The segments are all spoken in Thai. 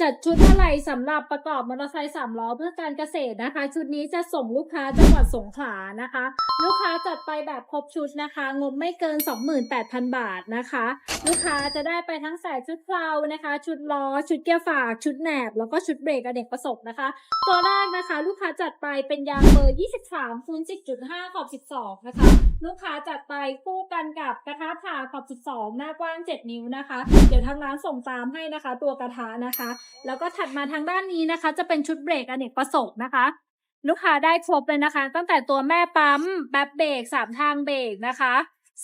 จัดชุดอะไหล่สำหรับประกอบมอเตอร์ไซค์สามล้อเพื่อการเกษตรนะคะ ชุดนี้จะส่งลูกค้าจังหวัดสงขลานะคะลูกค้าจัดไปแบบครบชุดนะคะ งบไม่เกิน 28,000 บาทนะคะ ลูกค้าจะได้ไปทั้งใส่ชุดเพลานะคะ ชุดล้อ ชุดเกียร์ฝาก ชุดแหนบ แล้วก็ชุดเบรกอเนกประสงค์นะคะ ตัวแรกนะคะ ลูกค้าจัดไปเป็นยางเบอร์ 23คูณ10.5 ขอบ 12 นะคะ ลูกค้าจัดไปคู่กันกับกระทะผ่าขอบ 12 หน้ากว้าง 7 นิ้วนะคะ เดี๋ยวทางร้านส่งตามให้นะคะ ตัวกระทะนะคะ แล้วก็ถัดมาทางด้านนี้นะคะ จะเป็นชุดเบรกอเนกประสงค์นะคะ ลูกค้าได้ครบเลยนะคะ ตั้งแต่ตัวแม่ปั๊มแป๊บเบรกสามทางเบรกนะคะ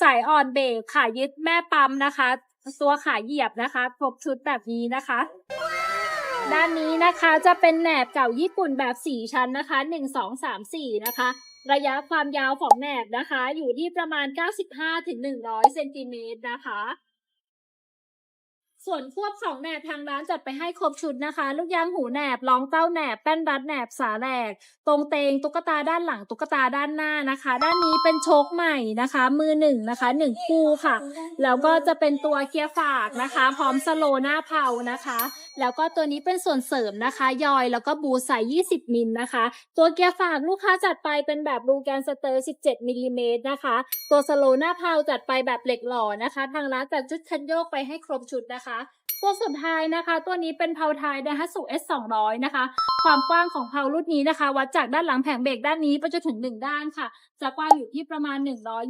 สายอ่อนเบรกขายึดแม่ปั๊มนะคะ ตัวขาเหยียบนะคะครบชุดแบบนี้นะคะ ด้านนี้นะคะจะเป็นแหนบเก่าญี่ปุ่นแบบสี่ชั้นนะคะหนึ่งสองสามสี่นะคะ ระยะความยาวของแหนบนะคะ อยู่ที่ประมาณ 95ถึง100เซนติเมตรนะคะ ส่วนควบสองแหนบทางร้านจัดไปให้ครบชุดนะคะ ลูกยางหูแหนบรองเต้าแหนบแป้นรัดแหนบสาแหลก ตรงเตงตุ๊กตาด้านหลังตุ๊กตาด้านหน้านะคะ ด้านนี้เป็นโชคใหม่นะคะ มือหนึ่งนะคะหนึ่งคู่ค่ะ แล้วก็จะเป็นตัวเกียร์ฝากนะคะ พร้อมสโลว์หน้าเผานะคะ แล้วก็ตัวนี้เป็นส่วนเสริมนะคะ ยอยแล้วก็บูใส่ 20 มิลนะคะ ตัวเกียร์ฝากลูกค้าจัดไปเป็นแบบรูแกนสเตอร์ 17 มิลลิเมตรนะคะ ตัวสโลว์หน้าเพาจัดไปแบบเหล็กหล่อนะคะ ทางร้านจัดชุดคันโยกไปให้ครบชุดนะคะ ตัวสุดท้ายนะคะ ตัวนี้เป็นเพาไทยไดฮัตสุ S 200นะคะ ความกว้างของเพารุ่นนี้นะคะ วัดจากด้านหลังแผงเบรกด้านนี้ไปจนถึง 1 ด้านค่ะ จะกว้างอยู่ที่ประมาณ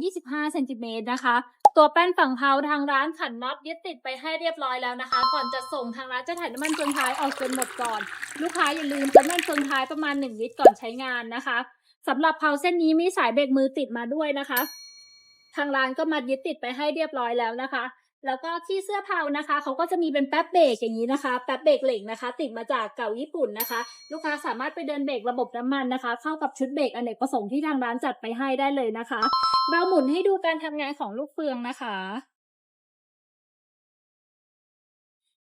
125เซนติเมตรนะคะตัวแป้นฝั่งเพาทางร้านขันน็อตยึดติดไปให้เรียบร้อยแล้วนะคะ ก่อนจะส่งทางร้านจะถ่ายน้ำมันเฟืองท้ายออกจนหมดก่อน ลูกค้าอย่าลืมเติมน้ำมันเฟืองท้ายประมาณ 1 ลิตรก่อนใช้งานนะคะสำหรับเพาเส้นนี้มีสายเบรกมือติดมาด้วยนะคะ ทางร้านก็มายึดติดไปให้เรียบร้อยแล้วนะคะ แล้วก็ที่เสื้อเพานะคะเขาก็จะมีเป็นแป๊บเบรกอย่างนี้นะคะ แป๊บเบรกเหล็กนะคะ ติดมาจากเก่าญี่ปุ่นนะคะ ลูกค้าสามารถไปเดินเบรกระบบน้ำมันนะคะ เข้ากับชุดเบรกอเนกประสงค์ที่ทางร้านจัดไปให้ได้เลยนะคะ เราหมุนให้ดูการทำงานของลูกเฟืองนะคะ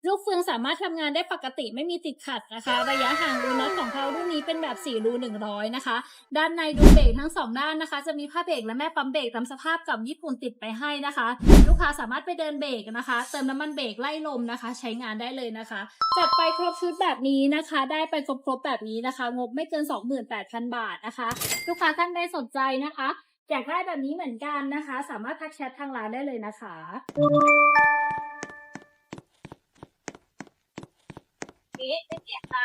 ลูกเฟืองสามารถทำงานได้ปกติไม่มีติดขัดนะคะ ระยะห่างรูน็อตของเขารุ่นนี้เป็นแบบ 4 รู 100 นะคะ ด้านในดูเบรกทั้งสองด้านนะคะ จะมีผ้าเบรกและแม่ปั๊มเบรกตามสภาพกับญี่ปุ่นติดไปให้นะคะ ลูกค้าสามารถไปเดินเบรกนะคะ เติมน้ำมันเบรกไล่ลมนะคะ ใช้งานได้เลยนะคะจัดไปครบชุดแบบนี้นะคะ ได้ไปครบครบๆแบบนี้นะคะ งบไม่เกิน 28,000 บาทนะคะ ลูกค้าท่านใดสนใจนะคะอยากได้แบบนี้เหมือนกันนะคะ สามารถทักแชททางร้านได้เลยนะคะ ទេគឺអ្នកតា